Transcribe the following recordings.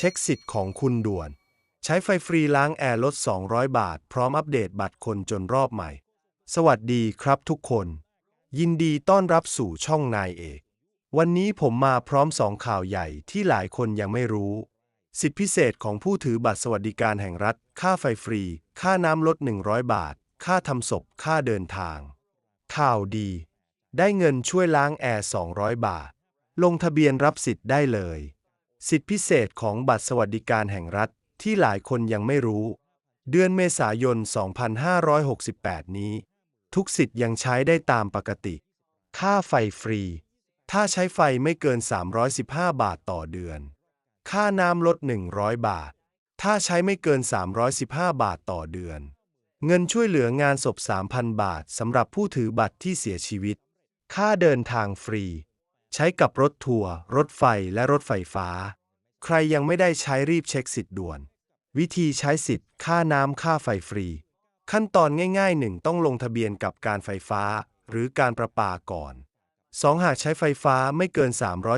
เช็คสิทธิ์ของคุณด่วน ใช้ไฟฟรีล้างแอร์ลด 200 บาท พร้อมอัปเดตบัตรคนจนรอบใหม่ สวัสดีครับทุกคน ยินดีต้อนรับสู่ช่องนายเอก วันนี้ผมมาพร้อมสองข่าวใหญ่ที่หลายคนยังไม่รู้ สิทธิพิเศษของผู้ถือบัตรสวัสดิการแห่งรัฐ ค่าไฟฟรี ค่าน้ำลด 100 บาท ค่าทำศพ ค่าเดินทาง ข่าวดี ได้เงินช่วยล้างแอร์ 200 บาท ลงทะเบียนรับสิทธิ์ได้เลย สิทธิพิเศษของบัตรสวัสดิการแห่งรัฐที่หลายคนยังไม่รู้ เดือนเมษายน 2568 นี้ ทุกสิทธิ์ยังใช้ได้ตามปกติ ค่าไฟฟรี ถ้าใช้ไฟไม่เกิน 315 บาทต่อเดือน ค่าน้ำลด 100 บาท ถ้าใช้ไม่เกิน 315 บาทต่อเดือน เงินช่วยเหลืองานศพ 3,000 บาทสำหรับผู้ถือบัตรที่เสียชีวิต ค่าเดินทางฟรี ใช้กับรถทัวร์รถไฟและรถไฟฟ้า ใครยังไม่ได้ใช้รีบเช็คสิทธิ์ด่วน วิธีใช้สิทธิ์ ค่าน้ำค่าไฟฟรี ขั้นตอนง่ายๆหนึ่งต้องลงทะเบียนกับการไฟฟ้า หรือการประปาก่อน 2. หากใช้ไฟฟ้าไม่เกิน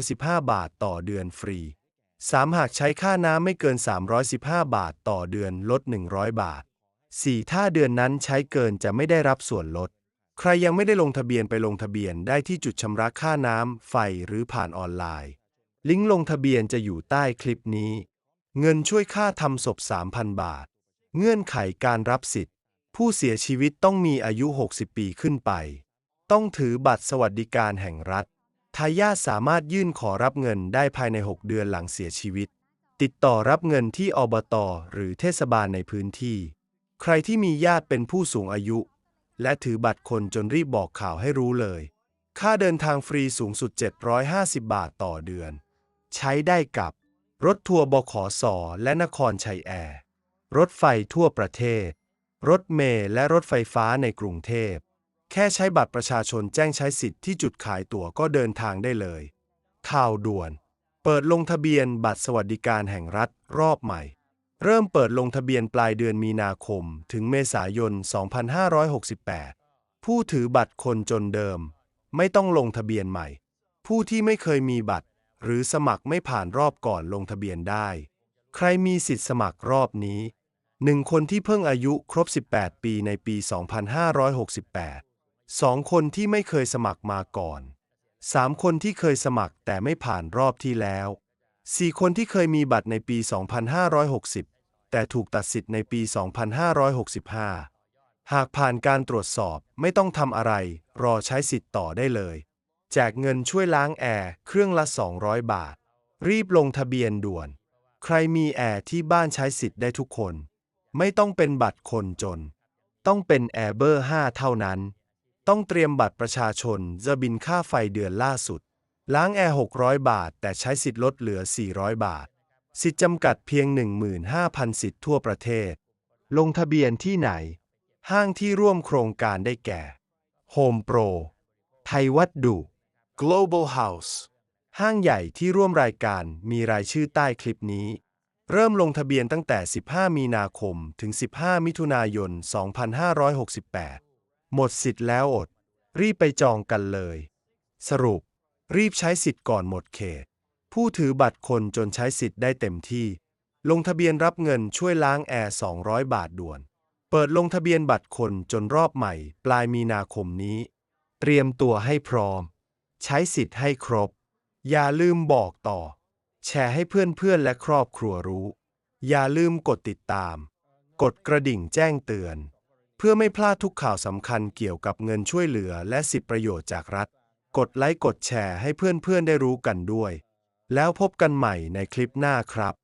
315 บาทต่อเดือนฟรี 3. หากใช้ค่าน้ำไม่เกิน 315 บาทต่อเดือนลด 100 บาท 4. ถ้าเดือนนั้นใช้เกินจะไม่ได้รับส่วนลด ใครยังไม่ได้ลงทะเบียนไปลงทะเบียนได้ที่จุดชำระค่าน้ำ ไฟหรือผ่านออนไลน์ ลิงก์ลงทะเบียนจะอยู่ใต้คลิปนี้ เงินช่วยค่าทำศพ 3,000 บาท เงื่อนไขการรับสิทธิ์ ผู้เสียชีวิตต้องมีอายุ 60 ปีขึ้นไป ต้องถือบัตรสวัสดิการแห่งรัฐทายาทสามารถยื่นขอรับเงินได้ภายใน 6 เดือนหลังเสียชีวิต ติดต่อรับเงินที่อบต หรือเทศบาลในพื้นที่ ใครที่มีญาติเป็นผู้สูงอายุ และถือบัตรคนจนรีบบอกข่าวให้รู้เลย ค่าเดินทางฟรีสูงสุด 750 บาทต่อเดือน ใช้ได้กับรถทัวร์บขสและนครชัยแอร์ รถไฟทั่วประเทศ รถเมล์และรถไฟฟ้าในกรุงเทพ แค่ใช้บัตรประชาชนแจ้งใช้สิทธิ์ที่จุดขายตั๋วก็เดินทางได้เลย ข่าวด่วน เปิดลงทะเบียนบัตรสวัสดิการแห่งรัฐรอบใหม่ เริ่มเปิดลงทะเบียนปลายเดือนมีนาคม ถึงเมษายน 2568 ผู้ถือบัตรคนจนเดิม ไม่ต้องลงทะเบียนใหม่ ผู้ที่ไม่เคยมีบัตร หรือสมัครไม่ผ่านรอบก่อนลงทะเบียนได้ ใครมีสิทธิ์สมัครรอบนี้หนึ่งคนที่เพิ่งอายุครบ 18 ปีในปี 2568 2 คนที่ไม่เคยสมัครมาก่อน 3 คนที่เคยสมัครแต่ไม่ผ่านรอบที่แล้ว 4คนที่เคยมีบัตรในปี 2560 แต่ถูกตัดสิทธิ์ในปี 2565 หากผ่านการตรวจสอบไม่ต้องทำอะไร รอใช้สิทธิ์ต่อได้เลย แจกเงินช่วยล้างแอร์เครื่องละ 200 บาท รีบลงทะเบียนด่วน ใครมีแอร์ที่บ้านใช้สิทธิ์ได้ทุกคน ไม่ต้องเป็นบัตรคนจน ต้องเป็นแอร์เบอร์ 5 เท่านั้น ต้องเตรียมบัตรประชาชนจะบินค่าไฟเดือนล่าสุด ล้างแอร์ 600 บาท แต่ใช้สิทธิ์ลดเหลือ 400 บาท สิทธิ์จำกัดเพียง 15,000 สิทธิ์ทั่วประเทศ ลงทะเบียนที่ไหน ห้างที่ร่วมโครงการได้แก่ Home Pro ไทยวัดดุ Global House ห้างใหญ่ที่ร่วมรายการมีรายชื่อใต้คลิปนี้ เริ่มลงทะเบียนตั้งแต่ 15 มีนาคม ถึง 15 มิถุนายน 2568 หมดสิทธิ์แล้วอด รีบไปจองกันเลย สรุป รีบใช้สิทธิ์ก่อนหมดเขต ผู้ถือบัตรคนจนใช้สิทธิ์ได้เต็มที่ ลงทะเบียนรับเงินช่วยล้างแอร์ 200 บาทด่วน เปิดลงทะเบียนบัตรคนจนรอบใหม่ ปลายมีนาคมนี้ เตรียมตัวให้พร้อม ใช้สิทธิ์ให้ครบ อย่าลืมบอกต่อ แชร์ให้เพื่อนๆและครอบครัวรู้ อย่าลืมกดติดตาม กดกระดิ่งแจ้งเตือน เพื่อไม่พลาดทุกข่าวสำคัญเกี่ยวกับเงินช่วยเหลือและสิทธิประโยชน์จากรัฐ กดไลค์กดแชร์ให้เพื่อนๆได้รู้กันด้วย แล้วพบกันใหม่ในคลิปหน้าครับ